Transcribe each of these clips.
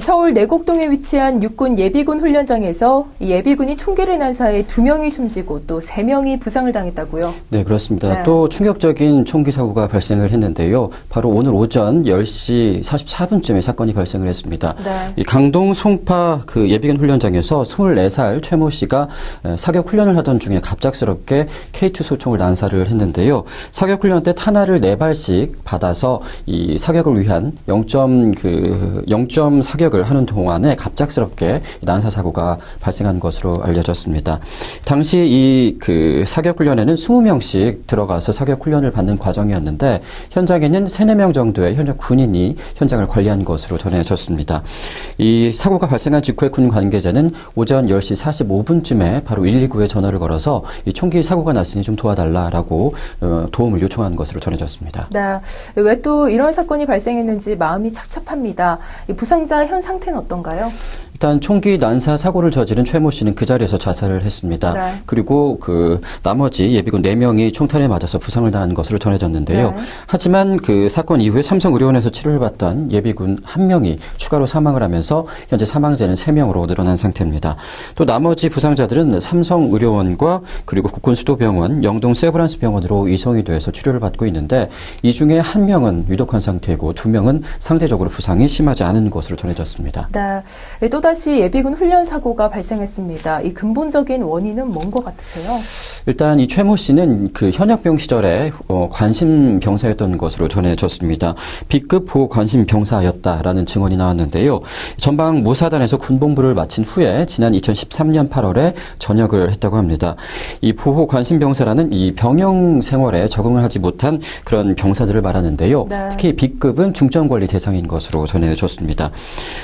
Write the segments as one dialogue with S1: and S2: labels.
S1: 서울 내곡동에 위치한 육군 예비군 훈련장에서 예비군이 총기를 난 사이 두 명이 숨지고 또 세 명이 부상을 당했다고요.
S2: 네, 그렇습니다. 네. 또 충격적인 총기 사고가 발생을 했는데요. 바로 오늘 오전 10시 44분쯤에 사건이 발생을 했습니다. 네. 이 강동 송파 그 예비군 훈련장에서 24살 최모 씨가 사격 훈련을 하던 중에 갑작스럽게 K2 소총을 난사를 했는데요. 사격 훈련 때 탄화를 4발씩 받아서 이 사격을 위한 0. 그 0.4 사격을 하는 동안에 갑작스럽게 난사 사고가 발생한 것으로 알려졌습니다. 당시 이 그 사격 훈련에는 20명씩 들어가서 사격 훈련을 받는 과정이었는데 현장에는 3, 4명 정도의 현역 군인이 현장을 관리한 것으로 전해졌습니다. 이 사고가 발생한 직후에 군 관계자는 오전 10시 45분쯤에 바로 119에 전화를 걸어서 이 총기 사고가 났으니 좀 도와달라라고 어, 도움을 요청한 것으로 전해졌습니다.
S1: 네. 왜 또 이런 사건이 발생했는지 마음이 착잡합니다. 부상자 현 상태는 어떤가요?
S2: 일단 총기 난사 사고를 저지른 최모 씨는 그 자리에서 자살을 했습니다. 네. 그리고 그 나머지 예비군 4명이 총탄에 맞아서 부상을 당한 것으로 전해졌는데요. 네. 하지만 그 사건 이후에 삼성의료원에서 치료를 받던 예비군 1명이 추가로 사망을 하면서 현재 사망자는 3명으로 늘어난 상태입니다. 또 나머지 부상자들은 삼성의료원과 그리고 국군수도병원, 영동 세브란스 병원으로 이송이 돼서 치료를 받고 있는데 이 중에 1명은 위독한 상태이고 2명은 상대적으로 부상이 심하지 않은 것으로 전해졌습니다.
S1: 네. 또 또다시 예비군 훈련 사고가 발생했습니다. 이 근본적인 원인은 뭔 것 같으세요?
S2: 일단 이 최모 씨는 그 현역병 시절에 어, 관심 병사였던 것으로 전해졌습니다. B급 보호 관심 병사였다라는 증언이 나왔는데요. 전방 모사단에서 군복무를 마친 후에 지난 2013년 8월에 전역을 했다고 합니다. 이 보호 관심 병사라는 이 병영 생활에 적응을 하지 못한 그런 병사들을 말하는데요. 네. 특히 B급은 중점 관리 대상인 것으로 전해졌습니다.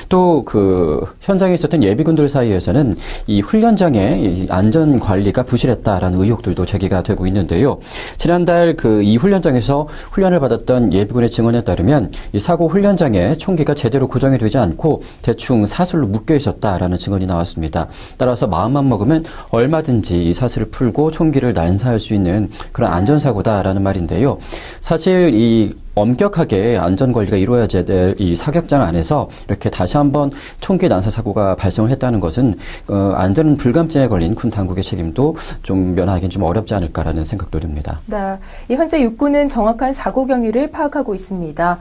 S2: 또그 현장에 있었던 예비군들 사이에서는 이 훈련장의 안전 관리가 부실했다라는 의혹들도 제기가 되고 있는데요. 지난달 그 이 훈련장에서 훈련을 받았던 예비군의 증언에 따르면 이 사고 훈련장에 총기가 제대로 고정이 되지 않고 대충 사슬로 묶여 있었다라는 증언이 나왔습니다. 따라서 마음만 먹으면 얼마든지 이 사슬을 풀고 총기를 난사할 수 있는 그런 안전사고다라는 말인데요. 사실 이 엄격하게 안전 관리가 이루어져야 될 이 사격장 안에서 이렇게 다시 한번 총기 난사 사고가 발생을 했다는 것은 어, 안전 불감증에 걸린 군 당국의 책임도 좀 면하기는 좀 어렵지 않을까라는 생각도 듭니다.
S1: 네, 현재 육군은 정확한 사고 경위를 파악하고 있습니다.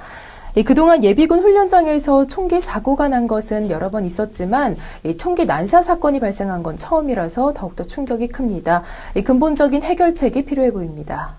S1: 그동안 예비군 훈련장에서 총기 사고가 난 것은 여러 번 있었지만 총기 난사 사건이 발생한 건 처음이라서 더욱더 충격이 큽니다. 근본적인 해결책이 필요해 보입니다.